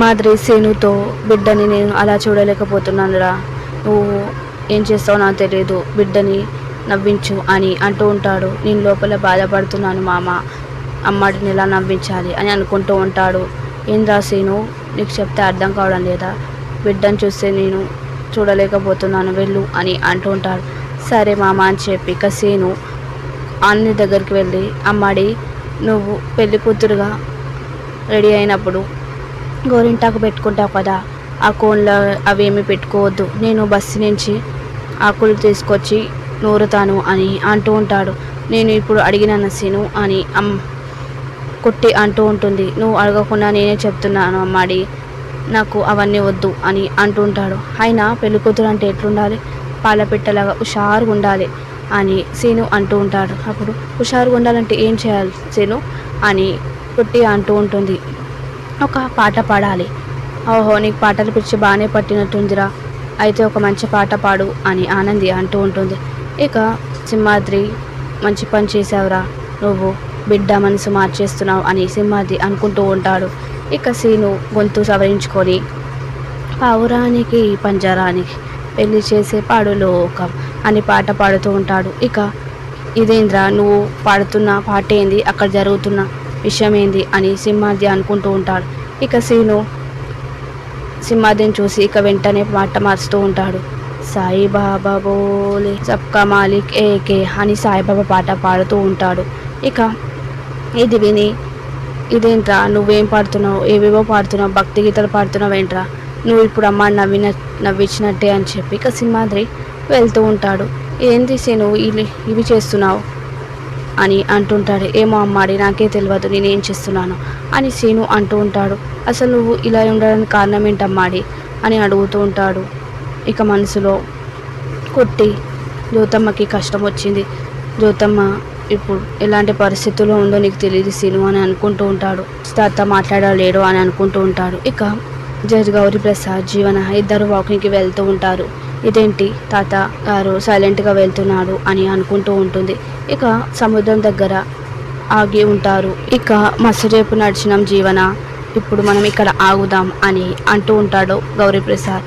మాదిరి సేనుతో బిడ్డని నేను అలా చూడలేకపోతున్నానురా. నువ్వు ఏం చేస్తావో నాకు తెలియదు బిడ్డని నవ్వించు అని అంటూ ఉంటాడు. నేను లోపల బాధపడుతున్నాను మామ. అమ్మాడిని ఎలా నవ్వించాలి అని అనుకుంటూ ఉంటాడు. ఏం రాసేను నీకు చెప్తే అర్థం కావడం లేదా? బిడ్డను చూస్తే నేను చూడలేకపోతున్నాను. వెళ్ళు అని అంటూ ఉంటాడు. సరే మామ అని చెప్పి ఇక సేను అన్ని దగ్గరికి వెళ్ళి అమ్మాడి నువ్వు పెళ్ళి కూతురుగా రెడీ అయినప్పుడు గోరింటాకు పెట్టుకుంటావు కదా ఆ కోన్లో అవేమి పెట్టుకోవద్దు. నేను బస్సు నుంచి ఆకులు తీసుకొచ్చి నూరుతాను అని అంటూ ఉంటాడు. నేను ఇప్పుడు అడిగిన నసీను అని అమ్ కుట్టి అంటూ ఉంటుంది. నువ్వు అడగకుండా నేనే చెప్తున్నాను అమ్మాడి నాకు అవన్నీ వద్దు అని అంటూ ఉంటాడు. అయినా పెళ్ళికూతురు అంటే ఎట్లుండాలి? పాలపిట్టలాగా హుషారుగా ఉండాలి అని సీను అంటూ ఉంటాడు. అప్పుడు హుషారుగా ఉండాలంటే ఏం చేయాలి సీను అని కొట్టి అంటూ ఉంటుంది. ఒక పాట పాడాలి. ఓహో నీకు పాటలు పిచ్చి బాగానే పట్టినట్టుందిరా. అయితే ఒక మంచి పాట పాడు అని ఆనంది అంటూ ఉంటుంది. ఇక సింహాద్రి మంచి పని చేసావురా నువ్వు బిడ్డ మనసు మార్చేస్తున్నావు అని సింహాద్రి అనుకుంటూ ఉంటాడు. ఇక సీను గొంతు సవరించుకొని పావురానికి పంజరానికి పెళ్ళి చేసే పాడు లోకం అని పాట పాడుతూ ఉంటాడు. ఇక ఇదేంద్రా నువ్వు పాడుతున్న పాట ఏంది అక్కడ జరుగుతున్న విషయం ఏంది అని సింహాద్రి అనుకుంటూ ఉంటాడు. ఇక సీను సింహాద్రిని చూసి ఇక వెంటనే మాట మార్చుతూ ఉంటాడు. సాయిబాబా బోలే సబ్కా మాలిక్ ఏకే అని సాయిబాబా పాట పాడుతూ ఉంటాడు. ఇక ఇది విని ఇదేంట్రా? నువ్వేం పాడుతున్నావు? ఏవేవో పాడుతున్నావు? భక్తి గీతలు పాడుతున్నావు ఏంట్రా? నువ్వు ఇప్పుడు అమ్మ నవ్విన నవ్వించినట్టే అని చెప్పి ఇక సింహాద్రి వెళ్తూ ఉంటాడు. ఏంది సీను? ఇవి ఇవి చేస్తున్నావు? అని అంటుంటాడు. ఏమో అమ్మాడి నాకే తెలియదు నేనేం చేస్తున్నాను? అని సీను అంటూ ఉంటాడు. అసలు నువ్వు ఇలా ఉండడానికి కారణం ఏంటమ్మాడి అని అడుగుతూ ఉంటాడు. ఇక మనసులో కొట్టి జ్యోతమ్మకి కష్టం వచ్చింది. జ్యోతమ్మ ఇప్పుడు ఎలాంటి పరిస్థితుల్లో ఉందో నీకు తెలియదు సీను అని అనుకుంటూ ఉంటాడు. తాత మాట్లాడలేడు అని అనుకుంటూ ఉంటాడు. ఇక జడ్జి గౌరీ ప్రసాద్ జీవన ఇద్దరు వాకింగ్కి వెళ్తూ ఉంటారు. ఇదేంటి? తాత గారు సైలెంట్గా వెళ్తున్నాడు అని అనుకుంటూ ఉంటుంది. ఇక సముద్రం దగ్గర ఆగి ఉంటారు. ఇక మసరేపు నడిచినాం జీవన ఇప్పుడు మనం ఇక్కడ ఆగుదాం అని అంటూ ఉంటాడు గౌరీప్రసాద్.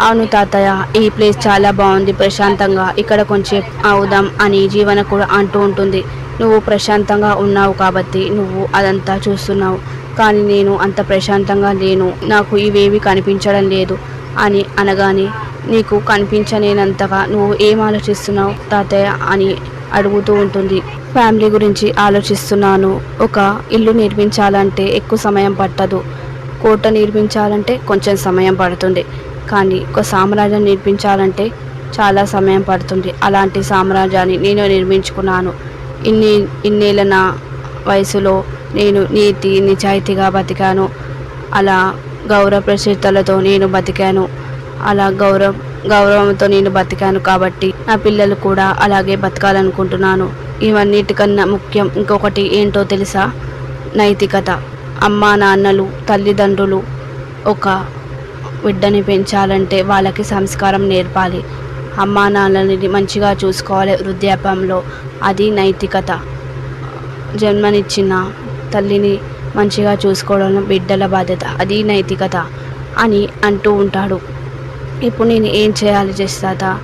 అవును తాతయ్య ఈ ప్లేస్ చాలా బాగుంది ప్రశాంతంగా ఇక్కడ కొంచెం ఆగుదాం అని జీవన కూడా అంటూ ఉంటుంది. నువ్వు ప్రశాంతంగా ఉన్నావు కాబట్టి నువ్వు అదంతా చూస్తున్నావు. కానీ నేను అంత ప్రశాంతంగా లేను. నాకు ఇవేవి కనిపించడం లేదు అని అనగానే నీకు కనిపించలేనంతగా నువ్వు ఏం ఆలోచిస్తున్నావు తాతయ్య అని అడుగుతూ ఉంటుంది. ఫ్యామిలీ గురించి ఆలోచిస్తున్నాను. ఒక ఇల్లు నిర్మించాలంటే ఎక్కువ సమయం పట్టదు. కోట నిర్మించాలంటే కొంచెం సమయం పడుతుంది. కానీ ఒక సామ్రాజ్యం నిర్మించాలంటే చాలా సమయం పడుతుంది. అలాంటి సామ్రాజ్యాన్ని నేను నిర్మించుకున్నాను. ఇన్ని ఇన్నేళ్ళ నా వయసులో నేను నీతి నిజాయితీగా బతికాను. అలా గౌరవ ప్రసిద్ధులతో నేను బతికాను. అలా గౌరవం గౌరవంతో నేను బతికాను కాబట్టి నా పిల్లలు కూడా అలాగే బతకాలనుకుంటున్నాను. ఇవన్నిటికన్నా ముఖ్యం ఇంకొకటి ఏంటో తెలుసా? నైతికత. అమ్మా నాన్నలు తల్లిదండ్రులు ఒక బిడ్డని పెంచాలంటే వాళ్ళకి సంస్కారం నేర్పాలి. అమ్మా నాన్నని మంచిగా చూసుకోవాలి వృద్ధాప్యంలో. అది నైతికత. జన్మనిచ్చిన తల్లిని మంచిగా చూసుకోవడం బిడ్డల బాధ్యత. అది నైతికత అని అంటూ ఉంటాడు. ఇప్పుడు నేను ఏం చేయాలి చేస్తాదా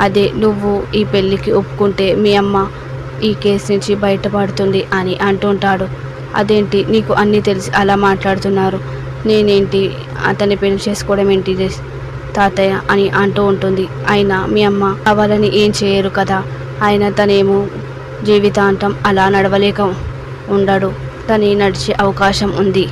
అదే నువ్వు ఈ పెళ్ళికి ఒప్పుకుంటే మీ అమ్మ ఈ కేసు నుంచి బయటపడుతుంది అని అంటుంటాడు. అదేంటి? నీకు అన్నీ తెలిసి అలా మాట్లాడుతున్నారు. నేనేంటి? అతన్ని పెళ్ళి చేసుకోవడం ఏంటి చేస్- తాతయ్య అని అంటూ ఉంటుంది. అయినా మీ అమ్మ కావాలని ఏం చేయరు కదా? ఆయన తనేమో జీవితాంతం అలా నడవలేక ఉండడు. తను నడిచే అవకాశం ఉంది.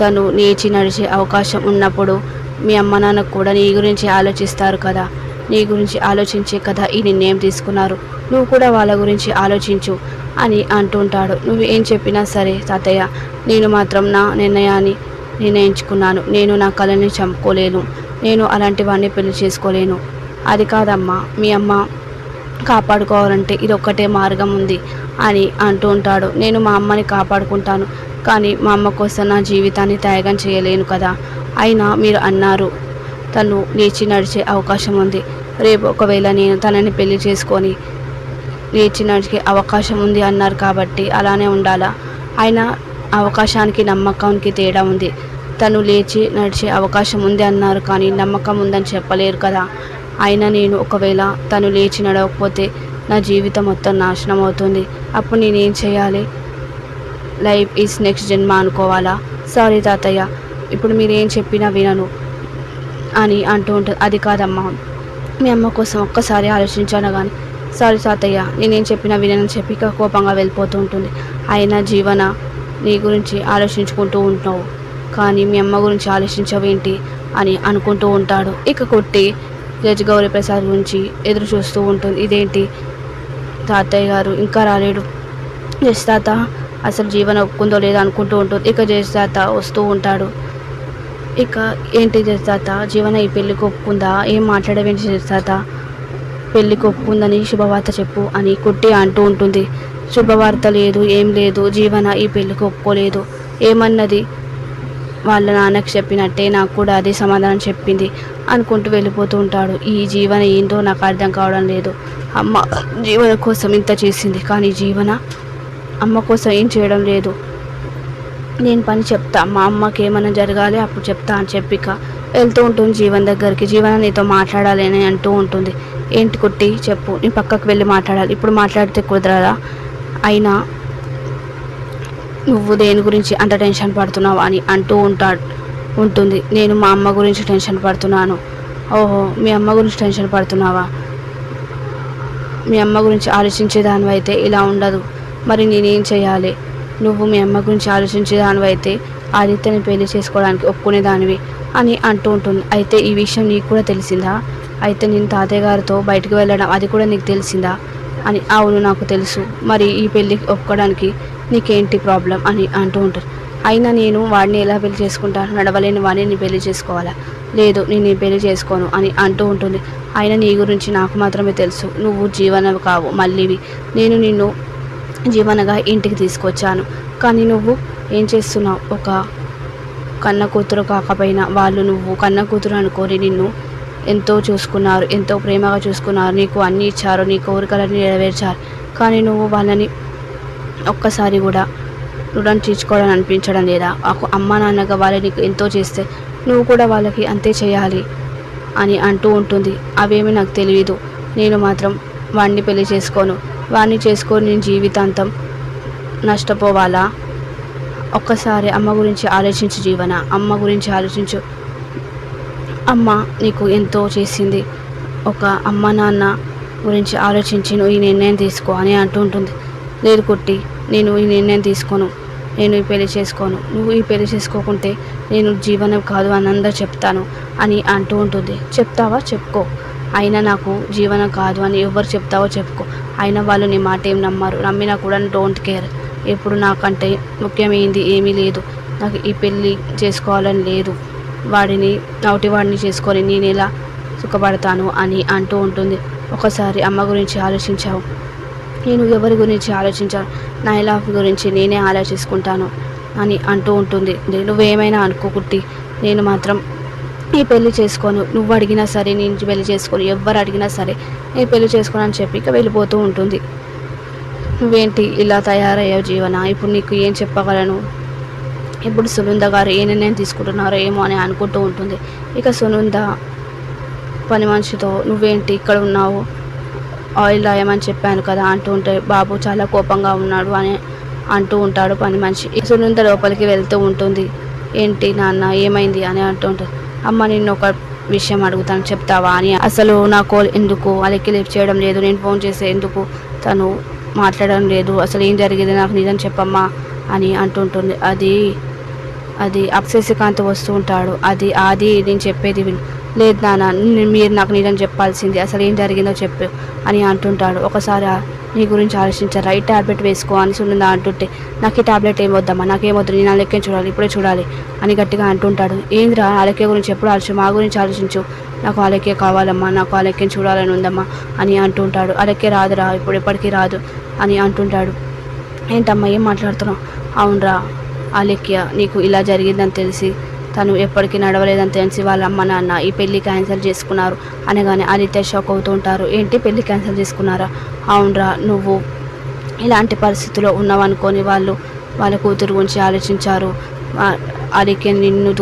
తను నేచి నడిచే అవకాశం ఉన్నప్పుడు మీ అమ్మ నాన్న కూడా నీ గురించి ఆలోచిస్తారు కదా. నీ గురించి ఆలోచించే కదా ఈ నిర్ణయం తీసుకున్నారు. నువ్వు కూడా వాళ్ళ గురించి ఆలోచించు అని అంటుంటాడు నువ్వు ఏం చెప్పినా సరే తాతయ్య నేను మాత్రం నా నిర్ణయాన్ని నిర్ణయించుకున్నాను. నేను నా కళని చంపుకోలేను. నేను అలాంటి వాడిని పెళ్ళి చేసుకోలేను. అది కాదమ్మా. మీ అమ్మ కాపాడుకోవాలంటే ఇది ఒక్కటే మార్గం ఉంది అని అంటూ ఉంటాడు. నేను మా అమ్మని కాపాడుకుంటాను కానీ మా అమ్మ కోసం నా జీవితాన్ని త్యాగం చేయలేను కదా. అయినా మీరు అన్నారు తను లేచి నడిచే అవకాశం ఉంది. రేపు ఒకవేళ నేను తనని పెళ్ళి చేసుకొని లేచి నడిచే అవకాశం ఉంది అన్నారు కాబట్టి అలానే ఉండాలా? అయినా అవకాశానికి నమ్మకానికి తేడా ఉంది. తను లేచి నడిచే అవకాశం ఉంది అన్నారు కానీ నమ్మకం ఉందని చెప్పలేరు కదా. అయినా నేను ఒకవేళ తను లేచి నడవకపోతే నా జీవితం మొత్తం నాశనం అవుతుంది. అప్పుడు నేనేం చేయాలి? లైఫ్ ఈజ్ నెక్స్ట్ జన్మ అనుకోవాలా? సారీ తాతయ్య ఇప్పుడు మీరేం చెప్పినా వినను అని అంటూ ఉంటుంది. అది కాదమ్మా. మీ అమ్మ కోసం ఒక్కసారి ఆలోచించాను కానీ సారీ తాతయ్య నేనేం చెప్పినా వినని చెప్పి కోపంగా వెళ్ళిపోతూ ఉంటుంది. అయినా జీవన నీ గురించి ఆలోచించుకుంటూ ఉంటావు కానీ మీ అమ్మ గురించి ఆలోచించవేంటి అని అనుకుంటూ ఉంటాడు. ఇక కొట్టి జడ్జి గౌరీ ప్రసాద్ గురించి ఎదురు చూస్తూ ఉంటుంది. ఇదేంటి? తాతయ్య గారు ఇంకా రాలేడు. జస్ తాత అసలు జీవన ఒప్పుకుందో లేదో అనుకుంటూ ఉంటుంది. ఇక జస్ తాత వస్తూ ఉంటాడు. ఇక ఏంటి జస్ తాత? జీవన ఈ పెళ్ళికి ఒప్పుకుందా? ఏం మాట్లాడవేంటి జస్ తాత? పెళ్ళికి ఒప్పుకుందని శుభవార్త చెప్పు అని కుట్టి అంటూ ఉంటుంది. శుభవార్త లేదు ఏం లేదు. జీవన ఈ పెళ్ళికి ఒప్పుకోలేదు. ఏమన్నది? వాళ్ళ నాన్నకి చెప్పినట్టే నాకు కూడా అదే సమాధానం చెప్పింది అనుకుంటూ వెళ్ళిపోతూ ఉంటాడు. ఈ జీవన ఏంటో నాకు అర్థం కావడం లేదు. అమ్మ జీవన కోసం ఇంత చేసింది కానీ జీవన అమ్మ కోసం ఏం చేయడం లేదు. నేను పని చెప్తా మా అమ్మకి ఏమైనా జరగాలి అప్పుడు చెప్తా అని చెప్పిక వెళ్తూ ఉంటుంది జీవన్ దగ్గరికి. జీవన నీతో మాట్లాడాలి అని అంటూ ఉంటుంది. ఏంటి కుట్టి చెప్పు నేను పక్కకు వెళ్ళి మాట్లాడాలి. ఇప్పుడు మాట్లాడితే కుదరదా? అయినా నువ్వు దేని గురించి అంత టెన్షన్ పడుతున్నావు అని అంటూ ఉంటాడు ఉంటుంది. నేను మా అమ్మ గురించి టెన్షన్ పడుతున్నాను. ఓహో మీ అమ్మ గురించి టెన్షన్ పడుతున్నావా? మీ అమ్మ గురించి ఆలోచించేదానివైతే ఇలా ఉండదు. మరి నేనేం చేయాలి? నువ్వు మీ అమ్మ గురించి ఆలోచించేదానివైతే ఆదిత్యని పెళ్ళి చేసుకోవడానికి ఒప్పుకునేదానివి అని అంటూ ఉంటుంది. అయితే ఈ విషయం నీకు కూడా తెలిసిందా? అయితే నేను తాతయ్య గారితో బయటకు వెళ్ళడం అది కూడా నీకు తెలిసిందా? అని అవును నాకు తెలుసు. మరి ఈ పెళ్ళికి ఒప్పుకోవడానికి నీకేంటి ప్రాబ్లం అని అంటూ ఉంటారు. అయినా నేను వాడిని ఎలా పెళ్ళి చేసుకుంటాను నడవలేని వాడిని నేను పెళ్ళి చేసుకోవాలా? లేదు నేను నేను పెళ్ళి చేసుకోను అని అంటూ ఉంటుంది. అయినా నీ గురించి నాకు మాత్రమే తెలుసు. నువ్వు జీవనవి కావు మళ్ళీవి. నేను నిన్ను జీవనగా ఇంటికి తీసుకొచ్చాను. కానీ నువ్వు ఏం చేస్తున్నావు? ఒక కన్న కూతురు కాకపోయినా వాళ్ళు నువ్వు కన్న కూతురు అనుకొని నిన్ను ఎంతో చూసుకున్నారు ఎంతో ప్రేమగా చూసుకున్నారు. నీకు అన్నీ ఇచ్చారు నీ కోరికలన్నీ నెరవేర్చారు. కానీ నువ్వు వాళ్ళని ఒక్కసారి కూడా రుణం తీర్చుకోవాలని అనిపించడం లేదా ఒక అమ్మ నాన్నగా వాళ్ళు నీకు ఎంతో చేస్తే నువ్వు కూడా వాళ్ళకి అంతే చేయాలి అని అంటూ ఉంటుంది. అవేమీ నాకు తెలియదు నేను మాత్రం వాడిని పెళ్ళి చేసుకోను. వాడిని చేసుకొని నేను జీవితాంతం నష్టపోవాలా? ఒక్కసారి అమ్మ గురించి ఆలోచించు జీవన. అమ్మ గురించి ఆలోచించు. అమ్మ నీకు ఎంతో చేసింది. ఒక అమ్మ నాన్న గురించి ఆలోచించి నువ్వు ఈ నిర్ణయం తీసుకో అని అంటూ ఉంటుంది. లేదు కుట్టి నేను ఈ నిర్ణయం తీసుకోను. నేను ఈ పెళ్ళి చేసుకోను. నువ్వు ఈ పెళ్ళి చేసుకోకుంటే నేను జీవనం కాదు అని అందరూ చెప్తాను అని అంటూ ఉంటుంది. చెప్తావా? చెప్పుకో. అయినా నాకు జీవనం కాదు అని ఎవరు చెప్తావో చెప్పుకో. అయినా వాళ్ళు నీ మాట ఏం నమ్మరు. నమ్మినా కూడా డోంట్ కేర్ ఇప్పుడు నాకంటే ముఖ్యమైంది ఏమీ లేదు. నాకు ఈ పెళ్ళి చేసుకోవాలని లేదు. వాడిని నౌటి వాడిని చేసుకొని నేను ఎలా సుఖపడతాను అని అంటూ ఉంటుంది. ఒకసారి అమ్మ గురించి ఆలోచించావు. నేను ఎవరి గురించి ఆలోచించాను? నా లైఫ్ గురించి నేనే ఆలోచించుకుంటాను అని అంటూ ఉంటుంది. నువ్వేమైనా అనుకోకుట్టి నేను మాత్రం ఈ పెళ్ళి చేసుకోను. నువ్వు అడిగినా సరే నేను పెళ్ళి చేసుకోను. ఎవరు అడిగినా సరే నేను పెళ్ళి చేసుకోను అని చెప్పి ఇక వెళ్ళిపోతూ ఉంటుంది. నువ్వేంటి ఇలా తయారయ్యావు జీవన? ఇప్పుడు నీకు ఏం చెప్పగలను? ఇప్పుడు సునంద గారు ఏ నిర్ణయం తీసుకుంటున్నారో ఏమో అని అనుకుంటూ ఉంటుంది. ఇక సునంద పని మనిషితో నువ్వేంటి ఇక్కడ ఉన్నావు? ఆయిల్ రాయమని చెప్పాను కదా అంటూ ఉంటే బాబు చాలా కోపంగా ఉన్నాడు అని అంటూ ఉంటాడు పని మనిషి. సునంద లోపలికి వెళ్తూ ఉంటుంది. ఏంటి నాన్న ఏమైంది? అని అంటూ ఉంటుంది అమ్మ నిన్ను ఒక విషయం అడుగుతాను చెప్తావా? అని. అసలు నా కోల్ ఎందుకు? అలెక్కి లిఫ్ట్ చేయడం లేదు. నేను ఫోన్ చేసే ఎందుకు తను మాట్లాడడం లేదు? అసలు ఏం జరిగింది? నాకు నిజం చెప్పమ్మా అని అంటుంటుంది అది అది అప్సెసికాంత్ వస్తూ ఉంటాడు. అది అది నేను చెప్పేది విను. లేదు నాన్న మీరు నాకు నిజం చెప్పాల్సింది. అసలు ఏం జరిగిందో చెప్పు అని అంటుంటాడు. ఒకసారి నీ గురించి ఆలోచించారా ఈ టాబ్లెట్ వేసుకో అని సునంద అంటుంటే నాకు ఈ ట్యాబ్లెట్ ఏం వద్దమ్మా నాకేమొద్దు నేను అలెక్కే చూడాలి ఇప్పుడే చూడాలి అని గట్టిగా అంటుంటాడు. ఏంద్రా అలెక్కే గురించి ఎప్పుడు ఆలోచించు మా గురించి ఆలోచించు. నాకు అలెక్కే కావాలమ్మా నాకు అలెక్కే చూడాలని ఉందమ్మా అని అంటుంటాడు. అలెక్కే రాదురా ఇప్పుడు ఎప్పటికీ రాదు అని అంటుంటాడు. ఏంటమ్మా ఏం మాట్లాడుతున్నావు? అవునరా అలెక్య నీకు ఇలా జరిగిందని తెలిసి తను ఎప్పటికీ నడవలేదని తెలిసి వాళ్ళ అమ్మ నాన్న ఈ పెళ్ళి క్యాన్సిల్ చేసుకున్నారు అనగానే ఆదిత్య షాక్ అవుతూ ఉంటారు. ఏంటి పెళ్ళి క్యాన్సిల్ చేసుకున్నారా? అవునరా నువ్వు ఇలాంటి పరిస్థితిలో ఉన్నావనుకొని వాళ్ళు వాళ్ళ కూతురు గురించి ఆలోచించారు. ఆ- నిన్ను